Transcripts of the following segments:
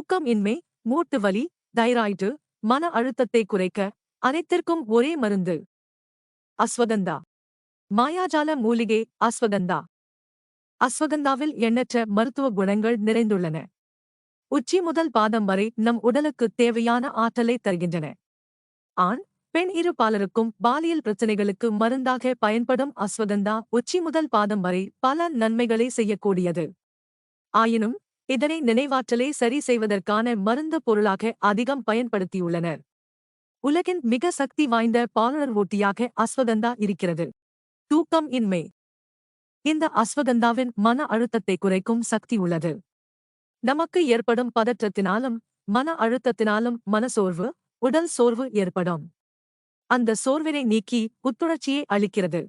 தூக்கம் இன்மை மூட்டு வலி தைராய்டு மன அழுத்தத்தை குறைக்க அனைத்திற்கும் ஒரே மருந்து. அஸ்வகந்தா. மாயாஜால மூலிகை அஸ்வகந்தா. அஸ்வகந்தாவில் எண்ணற்ற மருத்துவ குணங்கள் நிறைந்துள்ளன. உச்சி முதல் பாதம் வரை நம் உடலுக்கு தேவையான ஆற்றலை தருகின்றன. ஆண் பெண் இரு பாலருக்கும் பாலியல் பிரச்சனைகளுக்கு மருந்தாக பயன்படும் அஸ்வகந்தா உச்சி முதல் பாதம் வரை பல நன்மைகளை செய்யக்கூடியது. ஆயினும் இதனை நினைவாற்றலை சரி செய்வதற்கான மருந்து பொருளாக அதிகம் பயன்படுத்தியுள்ளனர். உலகின் மிக சக்தி வாய்ந்த பாலுணர்வூட்டியாக அஸ்வகந்தா இருக்கிறது. தூக்கம் இன்மை. இந்த அஸ்வகந்தாவின் மன அழுத்தத்தை குறைக்கும் சக்தி உள்ளது. நமக்கு ஏற்படும் பதற்றத்தினாலும் மன அழுத்தத்தினாலும் மனசோர்வு உடல் சோர்வு ஏற்படும். அந்த சோர்வினை நீக்கி புத்துணர்ச்சியை அளிக்கிறது.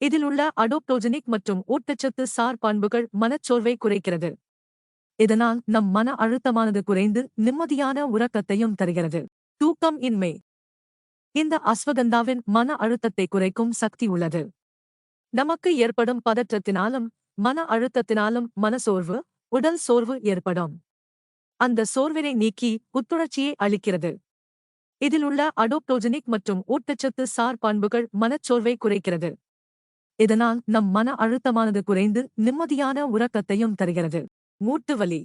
இதில் உள்ள அடோப்டோஜெனிக் மற்றும் ஊட்டச்சத்து சார் பண்புகள் மனச்சோர்வை குறைக்கிறது. இதனால் நம் மன அழுத்தமானது குறைந்து நிம்மதியான உறக்கத்தையும் தருகிறது. தூக்கம் இன்மை. இந்த அஸ்வகந்தாவின் மன அழுத்தத்தை குறைக்கும் சக்தி உள்ளது. நமக்கு ஏற்படும் பதற்றத்தினாலும் மன அழுத்தத்தினாலும் மனசோர்வு உடல் சோர்வு ஏற்படும். அந்த சோர்வினை நீக்கி புத்துணர்ச்சியை அளிக்கிறது. இதில் உள்ள அடோப்டோஜெனிக் மற்றும் ஊட்டச்சத்து சார் பண்புகள் மனச்சோர்வை குறைக்கிறது. இதனால் நம் மன அழுத்தமானது குறைந்து நிம்மதியான உறக்கத்தையும் தருகிறது. மூட்டு வலி.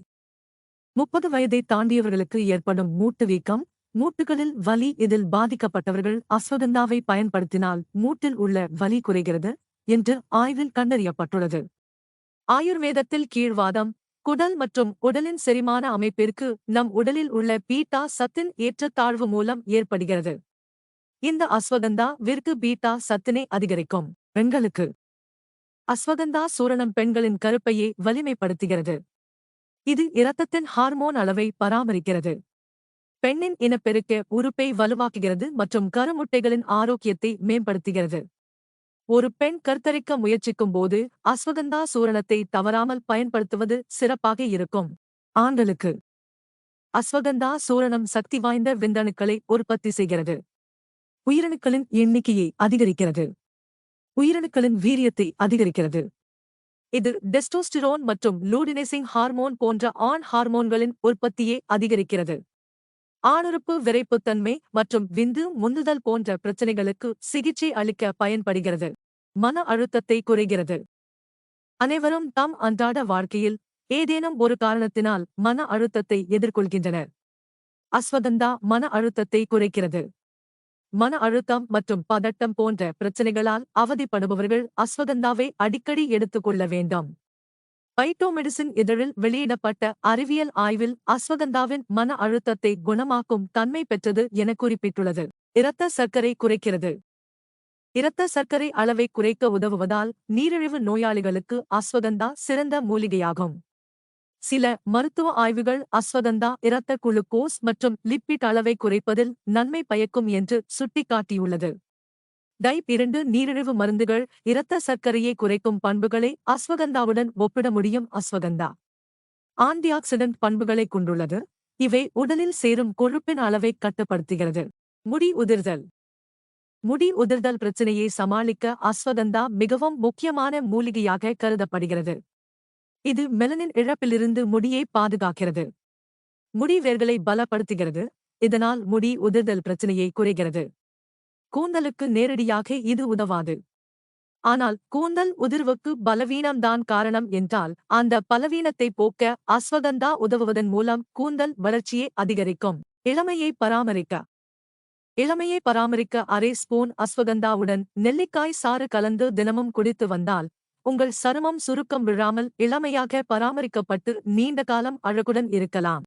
முப்பது வயதை தாண்டியவர்களுக்கு ஏற்படும் மூட்டு வீக்கம் மூட்டுகளில் வலி இதில் பாதிக்கப்பட்டவர்கள் அஸ்வகந்தாவை பயன்படுத்தினால் மூட்டில் உள்ள வலி குறைகிறது என்று ஆய்வில் கண்டறியப்பட்டுள்ளது. ஆயுர்வேதத்தில் கீழ்வாதம் குடல் மற்றும் உடலின் செரிமான அமைப்பிற்கு நம் உடலில் உள்ள பீட்டா சத்தின் ஏற்றத்தாழ்வு மூலம் ஏற்படுகிறது. இந்த அஸ்வகந்தா விற்கு பீட்டா சத்தினை அதிகரிக்கும் பெண்களுக்கு. அஸ்வகந்தா சூரணம் பெண்களின் கருப்பையை வலிமைப்படுத்துகிறது. இது இரத்தத்தின் ஹார்மோன் அளவை பராமரிக்கிறது. பெண்ணின் இனப்பெருக்க உறுப்பை வலுவாக்குகிறது மற்றும் கருமுட்டைகளின் ஆரோக்கியத்தை மேம்படுத்துகிறது. ஒரு பெண் கருத்தரிக்க முயற்சிக்கும் போது அஸ்வகந்தா சூரணத்தை தவறாமல் பயன்படுத்துவது சிறப்பாக இருக்கும். ஆண்களுக்கு அஸ்வகந்தா சூரணம் சக்தி வாய்ந்த விந்தணுக்களை உற்பத்தி செய்கிறது. உயிரணுக்களின் எண்ணிக்கையை அதிகரிக்கிறது. உயிரணுக்களின் வீரியத்தை அதிகரிக்கிறது. இது டெஸ்டோஸ்டிரோன் மற்றும் லூடினைசிங் ஹார்மோன் போன்ற ஆண் ஹார்மோன்களின் உற்பத்தியை அதிகரிக்கிறது. ஆணுறுப்பு விரைப்புத்தன்மை மற்றும் விந்து முந்துதல் போன்ற பிரச்சனைகளுக்கு சிகிச்சை அளிக்க பயன்படுகிறது. மன அழுத்தத்தை குறைகிறது அனைவரும் தம் அன்றாட வாழ்க்கையில் ஏதேனும் ஒரு காரணத்தினால் மன அழுத்தத்தை எதிர்கொள்கின்றனர். அஸ்வகந்தா மன அழுத்தத்தை குறைக்கிறது. மன அழுத்தம் மற்றும் பதட்டம் போன்ற பிரச்சனைகளால் அவதிப்படுபவர்கள் அஸ்வகந்தாவை அடிக்கடி எடுத்துக்கொள்ள வேண்டும். பைட்டோமெடிசின் இதழில் வெளியிடப்பட்ட அறிவியல் ஆய்வில் அஸ்வகந்தாவின் மன அழுத்தத்தை குணமாக்கும் தன்மை பெற்றது என குறிப்பிட்டுள்ளது. இரத்த சர்க்கரை குறைக்கிறது. இரத்த சர்க்கரை அளவை குறைக்க உதவுவதால் நீரிழிவு நோயாளிகளுக்கு அஸ்வகந்தா சிறந்த மூலிகையாகும். சில மருத்துவ ஆய்வுகள் அஸ்வகந்தா இரத்த குளுக்கோஸ் மற்றும் லிப்பிட் அளவை குறைப்பதில் நன்மை பயக்கும் என்று சுட்டிக்காட்டியுள்ளது. டைப் இரண்டு நீரிழிவு மருந்துகள் இரத்த சர்க்கரையை குறைக்கும் பண்புகளை அஸ்வகந்தாவுடன் ஒப்பிட முடியும். அஸ்வகந்தா ஆன்டிஆக்சிடென்ட் பண்புகளை கொண்டுள்ளது. இவை உடலில் சேரும் கொழுப்பின் அளவை கட்டுப்படுத்துகிறது. முடி உதிர்தல் முடி உதிர்தல் பிரச்சினையை சமாளிக்க அஸ்வகந்தா மிகவும் முக்கியமான மூலிகையாக கருதப்படுகிறது. இது மெலனின் இழப்பிலிருந்து முடியை பாதுகாக்கிறது. முடி வேர்களை பலப்படுத்துகிறது. இதனால் முடி உதிர்தல் பிரச்சனையை குறைகிறது கூந்தலுக்கு நேரடியாக இது உதவாது. ஆனால் கூந்தல் உதிர்வுக்கு பலவீனம்தான் காரணம் என்றால் அந்த பலவீனத்தை போக்க அஸ்வகந்தா உதவுவதன் மூலம் கூந்தல் வளர்ச்சியை அதிகரிக்கும். இளமையை பராமரிக்க. இளமையை பராமரிக்க அரை ஸ்பூன் அஸ்வகந்தாவுடன் நெல்லிக்காய் சாறு கலந்து தினமும் குடித்து வந்தால் உங்கள் சருமம் சுருக்கம் விழாமல் இளமையாக பராமரிக்கப்பட்டு நீண்ட காலம் அழகுடன் இருக்கலாம்.